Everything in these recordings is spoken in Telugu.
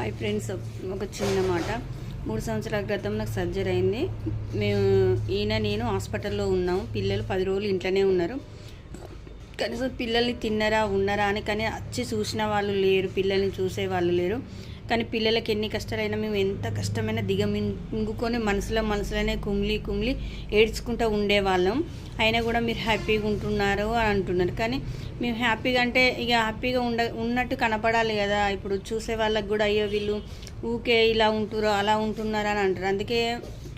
హాయ్ ఫ్రెండ్స్ ఒక చిన్న మాట. మూడు సంవత్సరాల క్రితం నాకు సర్జరీ అయింది. మేము ఈయన నేను హాస్పిటల్లో ఉన్నాము పిల్లలు పది రోజులు ఇంట్లోనే ఉన్నారు. కనీసం పిల్లల్ని తిన్నరా ఉన్నారా అని కానీ వచ్చి చూసిన వాళ్ళు లేరు పిల్లల్ని చూసే వాళ్ళు లేరు. కానీ పిల్లలకి ఎన్ని కష్టాలైనా మేము ఎంత కష్టమైనా దిగమింగుకొని మనసులో మనసులోనే కుమిలి కుమిలి ఏడ్చుకుంటూ ఉండేవాళ్ళం. అయినా కూడా మీరు హ్యాపీగా ఉంటున్నారు అని అంటున్నారు. కానీ మేము హ్యాపీగా అంటే ఇక హ్యాపీగా ఉండ ఉన్నట్టు కనపడాలి కదా. ఇప్పుడు చూసే వాళ్ళకి కూడా అయ్యో వీళ్ళు ఊకే ఇలా ఉంటురు అలా ఉంటున్నారు అని అంటారు. అందుకే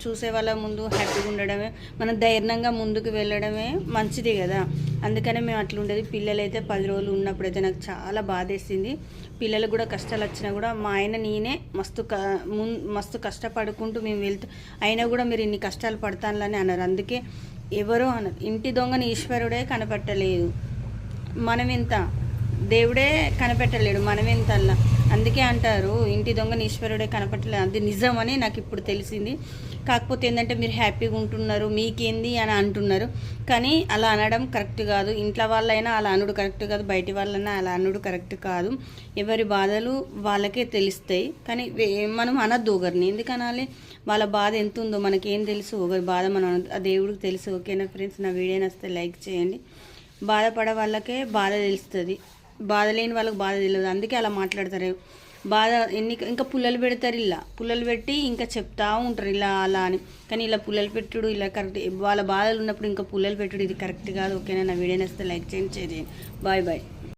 చూసే వాళ్ళ ముందు హ్యాపీగా ఉండడమే మనం ధైర్యంగా ముందుకు వెళ్ళడమే మంచిది కదా. అందుకనే మేము అట్లా ఉండేది పది రోజులు ఉన్నప్పుడైతే నాకు చాలా బాధేసింది. పిల్లలకు కూడా కష్టాలు వచ్చినా కూడా మా ఆయన నేనే మస్తు క మస్తు కష్టపడుకుంటూ మేము వెళ్తూ అయినా కూడా మీరు ఇన్ని కష్టాలు పడతానులని అన్నారు. అందుకే ఎవరో అన్నారు ఇంటి దొంగని ఈశ్వరుడే కనపట్టలేదు. మనం ఎంత దేవుడే కనిపెట్టలేడు మనమెంతల్లా. అందుకే అంటారు ఇంటి దొంగని ఈశ్వరుడే కనపట్టలేదు అది నిజమని నాకు ఇప్పుడు తెలిసింది. కాకపోతే ఏంటంటే మీరు హ్యాపీగా ఉంటున్నారు మీకేంది అని అంటున్నారు. కానీ అలా అనడం కరెక్ట్ కాదు. ఇంట్లో వాళ్ళైనా అలా అనుడు కరెక్ట్ కాదు. బయటి వాళ్ళైనా అలా అనుడు కరెక్ట్ కాదు. ఎవరి బాధలు వాళ్ళకే తెలుస్తాయి. కానీ వే- మనం అనద్దు ఒకరిని. ఎందుకనాలి? వాళ్ళ బాధ ఎంత ఉందో మనకేం తెలుసు. ఒకరి బాధ మనం ఆ దేవుడికి తెలుసు. ఓకేనా ఫ్రెండ్స్? నా వీడియో నచ్చితే లైక్ చేయండి. బాధపడే వాళ్ళకే బాధ తెలుస్తుంది. బాధ లేని వాళ్ళకి బాధ తెలియదు. అందుకే అలా మాట్లాడతారు. బాధ ఎన్ని ఇంకా పుల్లలు పెడతారు ఇలా. పుల్లలు పెట్టి ఇంకా చెప్తా ఉంటారు ఇలా అలా అని. కానీ ఇలా పుల్లలు పెట్టుడు ఇలా కరెక్ట్ వాళ్ళ బాధలు ఉన్నప్పుడు ఇంకా పుల్లలు పెట్టుడు ఇది కరెక్ట్ కాదు. ఓకేనా? నా వీడియో నచ్చితే లైక్ చేయండి షేర్ చేయండి. Bye bye.